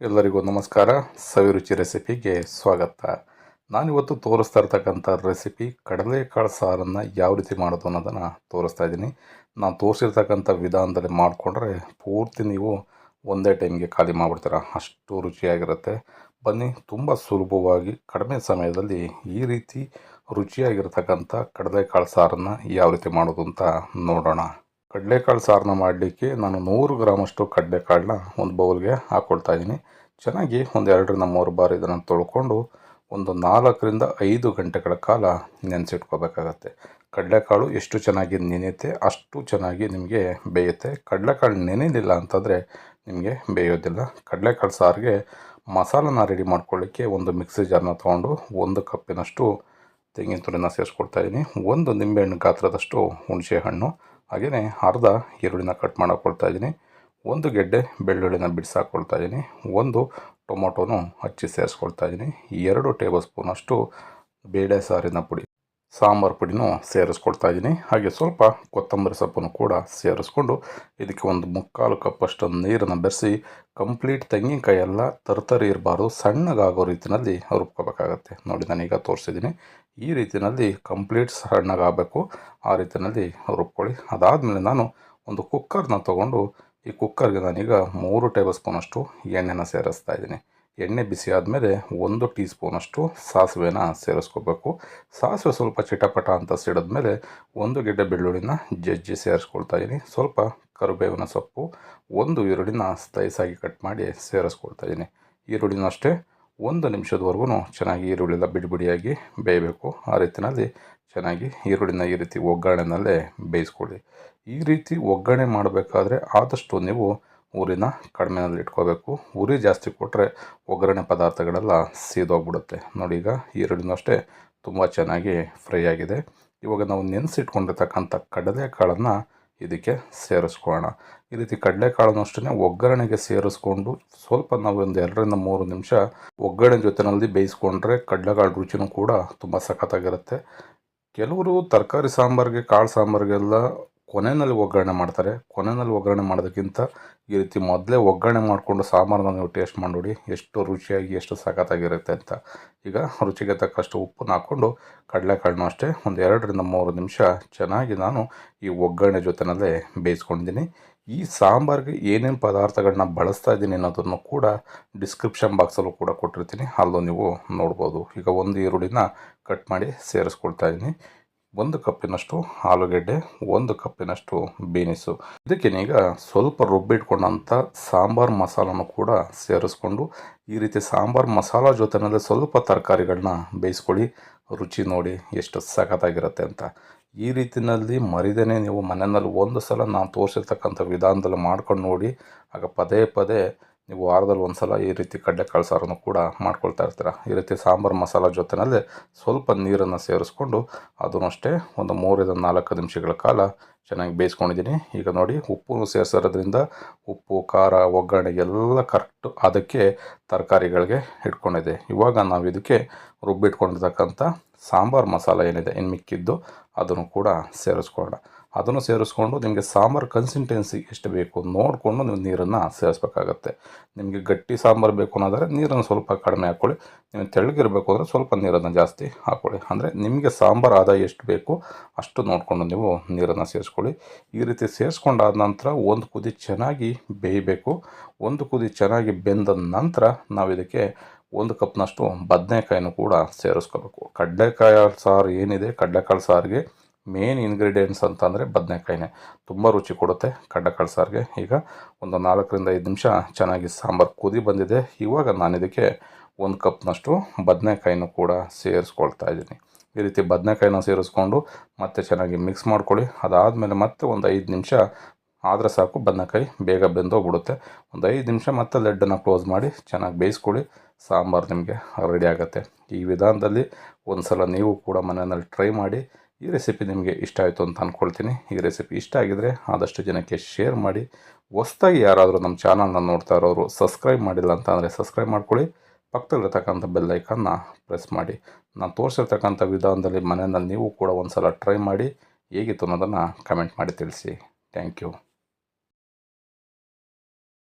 ಎಲ್ಲರಿಗೂ ನಮಸ್ಕಾರ. ಸವಿರುಚಿ ರೆಸಿಪಿಗೆ ಸ್ವಾಗತ. ನಾನಿವತ್ತು ತೋರಿಸ್ತಾ ಇರ್ತಕ್ಕಂಥ ರೆಸಿಪಿ ಕಡಲೆಕಾಳು ಸಾರನ್ನು ಯಾವ ರೀತಿ ಮಾಡೋದು ಅನ್ನೋದನ್ನು ತೋರಿಸ್ತಾ ಇದ್ದೀನಿ. ನಾನು ತೋರಿಸಿರ್ತಕ್ಕಂಥ ವಿಧಾನದಲ್ಲಿ ಮಾಡಿಕೊಂಡ್ರೆ ಪೂರ್ತಿ ನೀವು ಒಂದೇ ಟೈಮ್ಗೆ ಖಾಲಿ ಮಾಡಿಬಿಡ್ತೀರ. ಅಷ್ಟು ರುಚಿಯಾಗಿರುತ್ತೆ. ಬನ್ನಿ, ತುಂಬ ಸುಲಭವಾಗಿ ಕಡಿಮೆ ಸಮಯದಲ್ಲಿ ಈ ರೀತಿ ರುಚಿಯಾಗಿರ್ತಕ್ಕಂಥ ಕಡಲೆಕಾಳು ಸಾರನ್ನು ಯಾವ ರೀತಿ ಮಾಡೋದು ಅಂತ ನೋಡೋಣ. ಕಡಲೆಕಾಳು ಸಾರನ್ನ ಮಾಡಲಿಕ್ಕೆ ನಾನು ನೂರು ಗ್ರಾಮಷ್ಟು ಕಡಲೆಕಾಳನ್ನ ಒಂದು ಬೌಲ್ಗೆ ಹಾಕ್ಕೊಳ್ತಾ ಇದ್ದೀನಿ. ಚೆನ್ನಾಗಿ ಒಂದು ಎರಡರಿಂದ ಮೂರು ಬಾರಿ ಇದನ್ನು ತೊಳ್ಕೊಂಡು ಒಂದು ನಾಲ್ಕರಿಂದ ಐದು ಗಂಟೆಗಳ ಕಾಲ ನೆನೆಸಿಟ್ಕೋಬೇಕಾಗತ್ತೆ. ಕಡಲೆಕಾಳು ಎಷ್ಟು ಚೆನ್ನಾಗಿ ನೆನೆಯುತ್ತೆ, ಅಷ್ಟು ಚೆನ್ನಾಗಿ ನಿಮಗೆ ಬೇಯುತ್ತೆ. ಕಡಲೆಕಾಳು ನೆನೆಯಲಿಲ್ಲ ಅಂತಂದರೆ ನಿಮಗೆ ಬೇಯೋದಿಲ್ಲ. ಕಡಲೆಕಾಳು ಸಾರಿಗೆ ಮಸಾಲನ ರೆಡಿ ಮಾಡ್ಕೊಳ್ಳಿಕ್ಕೆ ಒಂದು ಮಿಕ್ಸಿ ಜಾರನ್ನ ತೊಗೊಂಡು ಒಂದು ಕಪ್ಪಿನಷ್ಟು ತೆಂಗಿನ ತುರಿನ ಸೇರಿಸ್ಕೊಡ್ತಾ ಇದ್ದೀನಿ. ಒಂದು ನಿಂಬೆಹಣ್ಣು ಗಾತ್ರದಷ್ಟು ಹುಣಸೆ ಹಣ್ಣು ಹಾಗೆಯೇ ಅರ್ಧ ಈರುಳ್ಳಿನ ಕಟ್ ಮಾಡಿಕೊಳ್ತಾ ಇದ್ದೀನಿ. ಒಂದು ಗೆಡ್ಡೆ ಬೆಳ್ಳುಳ್ಳಿನ ಬಿಡಿಸಾಕೊಳ್ತಾ ಇದ್ದೀನಿ. ಒಂದು ಟೊಮೊಟೊನು ಹಚ್ಚಿ ಸೇರಿಸ್ಕೊಳ್ತಾ ಇದ್ದೀನಿ. ಎರಡು ಟೇಬಲ್ ಸ್ಪೂನಷ್ಟು ಬೇಳೆ ಸಾರಿನ ಪುಡಿ ಸಾಂಬಾರು ಪುಡಿನೂ ಸೇರಿಸ್ಕೊಳ್ತಾ ಇದ್ದೀನಿ. ಹಾಗೆ ಸ್ವಲ್ಪ ಕೊತ್ತಂಬರಿ ಸೊಪ್ಪನ್ನು ಕೂಡ ಸೇರಿಸ್ಕೊಂಡು ಇದಕ್ಕೆ ಒಂದು ಮುಕ್ಕಾಲು ಕಪ್ಪಷ್ಟು ನೀರನ್ನು ಬೆರೆಸಿ ಕಂಪ್ಲೀಟ್ ತೆಂಗಿನಕಾಯಿ ಎಲ್ಲ ತರ್ತರಿ ಇರಬಾರ್ದು. ಸಣ್ಣಗಾಗೋ ರೀತಿಯಲ್ಲಿ ರುಬ್ಕೋಬೇಕಾಗತ್ತೆ. ನೋಡಿ, ನಾನೀಗ ತೋರಿಸಿದ್ದೀನಿ. ಈ ರೀತಿಯಲ್ಲಿ ಕಂಪ್ಲೀಟ್ ಸಣ್ಣಗಾಗಬೇಕು. ಆ ರೀತಿಯಲ್ಲಿ ರುಬ್ಕೊಳ್ಳಿ. ಅದಾದಮೇಲೆ ನಾನು ಒಂದು ಕುಕ್ಕರ್ನ ತೊಗೊಂಡು ಈ ಕುಕ್ಕರ್ಗೆ ನಾನೀಗ ಮೂರು ಟೇಬಲ್ ಸ್ಪೂನಷ್ಟು ಎಣ್ಣೆನ ಸೇರಿಸ್ತಾ ಇದ್ದೀನಿ. ಎಣ್ಣೆ ಬಿಸಿ ಆದಮೇಲೆ ಒಂದು ಟೀ ಸ್ಪೂನಷ್ಟು ಸಾಸಿವೆನ ಸೇರಿಸ್ಕೋಬೇಕು. ಸಾಸಿವೆ ಸ್ವಲ್ಪ ಚಿಟಪಟ ಅಂತ ಸಿಡಿದ್ಮೇಲೆ ಒಂದು ಗೆಡ್ಡೆ ಬೆಳ್ಳುಳ್ಳಿನ ಜಜ್ಜಿ ಸೇರಿಸ್ಕೊಳ್ತಾ ಇದ್ದೀನಿ ಸ್ವಲ್ಪ ಕರಿಬೇವಿನ ಸೊಪ್ಪು, ಒಂದು ಈರುಳ್ಳಿನ ಸ್ಲೈಸಾಗಿ ಕಟ್ ಮಾಡಿ ಸೇರಿಸ್ಕೊಳ್ತಾ ಇದ್ದೀನಿ ಈರುಳ್ಳಿನ ಅಷ್ಟೇ, ಒಂದು ನಿಮಿಷದವರೆಗೂ ಚೆನ್ನಾಗಿ ಈರುಳ್ಳಿಲ್ಲ ಬಿಡಿಬಿಡಿಯಾಗಿ ಬೇಯಬೇಕು. ಆ ರೀತಿಯಲ್ಲಿ ಚೆನ್ನಾಗಿ ಈರುಳ್ಳಿನ ಈ ರೀತಿ ಒಗ್ಗರಣೆನಲ್ಲೇ ಬೇಯಿಸ್ಕೊಳ್ಳಿ. ಈ ರೀತಿ ಒಗ್ಗರಣೆ ಮಾಡಬೇಕಾದ್ರೆ ಆದಷ್ಟು ನೀವು ಊರಿನ ಕಡಿಮೆನಲ್ಲಿ ಇಟ್ಕೋಬೇಕು. ಉರಿ ಜಾಸ್ತಿ ಕೊಟ್ಟರೆ ಒಗ್ಗರಣೆ ಪದಾರ್ಥಗಳೆಲ್ಲ ಸೀದೋಗ್ಬಿಡುತ್ತೆ. ನೋಡಿ ಈಗ ಈರುಳ್ಳಿನೂ ಅಷ್ಟೇ ತುಂಬ ಚೆನ್ನಾಗಿ ಫ್ರೈ ಆಗಿದೆ. ಇವಾಗ ನಾವು ನೆನೆಸಿಟ್ಕೊಂಡಿರ್ತಕ್ಕಂಥ ಕಡಲೆಕಾಳನ್ನು ಇದಕ್ಕೆ ಸೇರಿಸ್ಕೊಳ್ಳೋಣ. ಈ ರೀತಿ ಕಡಲೆಕಾಳನ್ನು ಅಷ್ಟೇ ಒಗ್ಗರಣೆಗೆ ಸೇರಿಸ್ಕೊಂಡು ಸ್ವಲ್ಪ ನಾವು ಒಂದು ಎರಡರಿಂದ ಮೂರು ನಿಮಿಷ ಒಗ್ಗರಣೆ ಜೊತೆನಲ್ಲಿ ಬೇಯಿಸ್ಕೊಂಡ್ರೆ ಕಡಲೆಕಾಳು ರುಚಿನೂ ಕೂಡ ತುಂಬ ಸಖತ್ತಾಗಿರುತ್ತೆ. ಕೆಲವರು ತರಕಾರಿ ಸಾಂಬಾರಿಗೆ, ಕಾಳು ಸಾಂಬಾರಿಗೆಲ್ಲ ಕೊನೆಯಲ್ಲಿ ಒಗ್ಗರಣೆ ಮಾಡ್ತಾರೆ. ಕೊನೆಯಲ್ಲಿ ಒಗ್ಗರಣೆ ಮಾಡೋದಕ್ಕಿಂತ ಈ ರೀತಿ ಮೊದಲೇ ಒಗ್ಗರಣೆ ಮಾಡಿಕೊಂಡು ಸಾಂಬಾರನ್ನ ನೀವು ಟೇಸ್ಟ್ ಮಾಡಿ ಎಷ್ಟು ರುಚಿಯಾಗಿ, ಎಷ್ಟು ಸಖತ್ತಾಗಿರುತ್ತೆ ಅಂತ. ಈಗ ರುಚಿಗೆ ತಕ್ಕಷ್ಟು ಉಪ್ಪನ್ನು ಹಾಕ್ಕೊಂಡು ಕಡಲೆಕಾಳನ್ನು ಅಷ್ಟೇ ಒಂದು ಎರಡರಿಂದ ಮೂರು ನಿಮಿಷ ಚೆನ್ನಾಗಿ ನಾನು ಈ ಒಗ್ಗರಣೆ ಜೊತೆನಲ್ಲೇ ಬೇಯಿಸ್ಕೊಂಡಿದ್ದೀನಿ. ಈ ಸಾಂಬಾರಿಗೆ ಏನೇನು ಪದಾರ್ಥಗಳನ್ನ ಬಳಸ್ತಾ ಇದ್ದೀನಿ ಅನ್ನೋದನ್ನು ಕೂಡ ಡಿಸ್ಕ್ರಿಪ್ಷನ್ ಬಾಕ್ಸಲ್ಲೂ ಕೂಡ ಕೊಟ್ಟಿರ್ತೀನಿ. ಅಲ್ಲೂ ನೀವು ನೋಡ್ಬೋದು. ಈಗ ಒಂದು ಈರುಳ್ಳಿನ ಕಟ್ ಮಾಡಿ ಸೇರಿಸ್ಕೊಳ್ತಾ ಇದ್ದೀನಿ. ಒಂದು ಕಪ್ಪಿನಷ್ಟು ಆಲೂಗೆಡ್ಡೆ, ಒಂದು ಕಪ್ಪಿನಷ್ಟು ಬೀನಿಸು. ಇದಕ್ಕೇನೀಗ ಸ್ವಲ್ಪ ರುಬ್ಬಿಟ್ಕೊಂಡಂಥ ಸಾಂಬಾರು ಮಸಾಲನ್ನು ಕೂಡ ಸೇರಿಸ್ಕೊಂಡು ಈ ರೀತಿ ಸಾಂಬಾರು ಮಸಾಲ ಜೊತೆನಲ್ಲಿ ಸ್ವಲ್ಪ ತರಕಾರಿಗಳನ್ನ ಬೇಯಿಸ್ಕೊಳ್ಳಿ. ರುಚಿ ನೋಡಿ ಎಷ್ಟು ಸಖತ್ತಾಗಿರುತ್ತೆ ಅಂತ. ಈ ರೀತಿಯಲ್ಲಿ ಮರಿದೇನೆ ನೀವು ಮನೆಯಲ್ಲಿ ಒಂದು ಸಲ ನಾನು ತೋರಿಸಿರ್ತಕ್ಕಂಥ ವಿಧಾನದಲ್ಲಿ ಮಾಡ್ಕೊಂಡು ನೋಡಿ. ಆಗ ಪದೇ ಪದೇ ನೀವು ವಾರದಲ್ಲಿ ಒಂದು ಸಲ ಈ ರೀತಿ ಕಡಲೆಕಾಳು ಸಾರನ್ನು ಕೂಡ ಮಾಡ್ಕೊಳ್ತಾ ಇರ್ತೀರ? ಈ ರೀತಿ ಸಾಂಬಾರು ಮಸಾಲ ಜೊತೆನಲ್ಲಿ ಸ್ವಲ್ಪ ನೀರನ್ನು ಸೇರಿಸ್ಕೊಂಡು ಅದನ್ನು ಅಷ್ಟೇ ಒಂದು ಮೂರಿಂದ ನಾಲ್ಕು ನಿಮಿಷಗಳ ಕಾಲ ಚೆನ್ನಾಗಿ ಬೇಯಿಸ್ಕೊಂಡಿದ್ದೀನಿ. ಈಗ ನೋಡಿ ಉಪ್ಪು ಸೇರಿಸೋದ್ರಿಂದ ಉಪ್ಪು, ಖಾರ, ಒಗ್ಗರಣೆ ಎಲ್ಲ ಕರೆಕ್ಟ್ ಅದಕ್ಕೆ ತರಕಾರಿಗಳಿಗೆ ಇಟ್ಕೊಂಡಿದೆ. ಇವಾಗ ನಾವು ಇದಕ್ಕೆ ರುಬ್ಬಿಟ್ಕೊಂಡಿರ್ತಕ್ಕಂಥ ಸಾಂಬಾರು ಮಸಾಲ ಏನಿದೆ, ಇನ್ನು ಮಿಕ್ಕಿದ್ದು ಅದನ್ನು ಕೂಡ ಸೇರಿಸ್ಕೊಳ್ಳೋಣ. ಅದನ್ನು ಸೇರಿಸ್ಕೊಂಡು ನಿಮಗೆ ಸಾಂಬಾರು ಕನ್ಸಿಸ್ಟೆನ್ಸಿ ಎಷ್ಟು ಬೇಕು ನೋಡಿಕೊಂಡು ನೀವು ನೀರನ್ನು ಸೇರಿಸ್ಬೇಕಾಗತ್ತೆ. ನಿಮಗೆ ಗಟ್ಟಿ ಸಾಂಬಾರು ಬೇಕು ಅನ್ನೋದಾದರೆ ನೀರನ್ನು ಸ್ವಲ್ಪ ಕಡಿಮೆ ಹಾಕ್ಕೊಳ್ಳಿ ನೀವು ತೆಳ್ಳಗಿರಬೇಕು ಅಂದರೆ ಸ್ವಲ್ಪ ನೀರನ್ನು ಜಾಸ್ತಿ ಹಾಕ್ಕೊಳ್ಳಿ ಅಂದರೆ ನಿಮಗೆ ಸಾಂಬಾರು ಆದಾಯ ಎಷ್ಟು ಬೇಕು ಅಷ್ಟು ನೋಡಿಕೊಂಡು ನೀವು ನೀರನ್ನು ಸೇರಿಸ್ಕೊಳ್ಳಿ. ಈ ರೀತಿ ಸೇರಿಸ್ಕೊಂಡಾದ ನಂತರ ಒಂದು ಕುದಿ ಚೆನ್ನಾಗಿ ಬೇಯಬೇಕು. ಒಂದು ಕುದಿ ಚೆನ್ನಾಗಿ ಬೆಂದ ನಂತರ ನಾವು ಇದಕ್ಕೆ ಒಂದು ಕಪ್ನಷ್ಟು ಬದನೆಕಾಯಿನೂ ಕೂಡ ಸೇರಿಸ್ಕೋಬೇಕು. ಕಡಲೆಕಾಯಿ ಸಾರು ಏನಿದೆ? ಕಡಲೆಕಾಳು ಸಾರಿಗೆ ಮೇನ್ ಇಂಗ್ರೀಡಿಯೆಂಟ್ಸ್ ಅಂತಂದರೆ ಬದನೆಕಾಯಿನೇ. ತುಂಬ ರುಚಿ ಕೊಡುತ್ತೆ ಕಡಲೆಕಾಳು ಸಾರಿಗೆ. ಈಗ ಒಂದು ನಾಲ್ಕರಿಂದ ಐದು ನಿಮಿಷ ಚೆನ್ನಾಗಿ ಸಾಂಬಾರು ಕುದಿ ಬಂದಿದೆ. ಇವಾಗ ನಾನು ಇದಕ್ಕೆ ಒಂದು ಕಪ್ನಷ್ಟು ಬದನೆಕಾಯಿನೂ ಕೂಡ ಸೇರಿಸ್ಕೊಳ್ತಾ ಇದ್ದೀನಿ. ಈ ರೀತಿ ಬದನೆಕಾಯಿನ ಸೇರಿಸ್ಕೊಂಡು ಮತ್ತೆ ಚೆನ್ನಾಗಿ ಮಿಕ್ಸ್ ಮಾಡ್ಕೊಳ್ಳಿ. ಅದಾದಮೇಲೆ ಮತ್ತೆ ಒಂದು ಐದು ನಿಮಿಷ ಆದರೆ ಸಾಕು ಬದನೆಕಾಯಿ ಬೇಗ ಬೆಂದೋಗ್ಬಿಡುತ್ತೆ. ಒಂದು ಐದು ನಿಮಿಷ ಮತ್ತೆ ಲೆಡ್ಡನ್ನು ಕ್ಲೋಸ್ ಮಾಡಿ ಚೆನ್ನಾಗಿ ಬೇಯಿಸ್ಕೊಳ್ಳಿ. ಸಾಂಬಾರು ನಿಮಗೆ ರೆಡಿ ಆಗುತ್ತೆ. ಈ ವಿಧಾನದಲ್ಲಿ ಒಂದು ಸಲ ನೀವು ಕೂಡ ಮನೆಯಲ್ಲಿ ಟ್ರೈ ಮಾಡಿ ಈ ರೆಸಿಪಿ ನಿಮಗೆ ಇಷ್ಟ ಆಯಿತು ಅಂತ ಅಂದ್ಕೊಳ್ತೀನಿ ಈ ರೆಸಿಪಿ ಇಷ್ಟ ಆಗಿದರೆ ಆದಷ್ಟು ಜನಕ್ಕೆ ಶೇರ್ ಮಾಡಿ. ಹೊಸ್ದಾಗಿ ಯಾರಾದರೂ ನಮ್ಮ ಚಾನಲ್ನ ನೋಡ್ತಾ ಇರೋರು ಸಬ್ಸ್ಕ್ರೈಬ್ ಮಾಡಿಲ್ಲ ಅಂತ ಅಂದರೆ ಸಬ್ಸ್ಕ್ರೈಬ್ ಮಾಡ್ಕೊಳ್ಳಿ. ಪಕ್ಕದಲ್ಲಿರ್ತಕ್ಕಂಥ ಬೆಲ್ಲೈಕನ್ನ ಪ್ರೆಸ್ ಮಾಡಿ. ನಾನು ತೋರಿಸಿರ್ತಕ್ಕಂಥ ವಿಧಾನದಲ್ಲಿ ಮನೆಯಲ್ಲಿ ನೀವು ಕೂಡ ಒಂದು ಸಲ ಟ್ರೈ ಮಾಡಿ. ಹೇಗಿತ್ತು ಅನ್ನೋದನ್ನು ಕಮೆಂಟ್ ಮಾಡಿ ತಿಳಿಸಿ. Thank you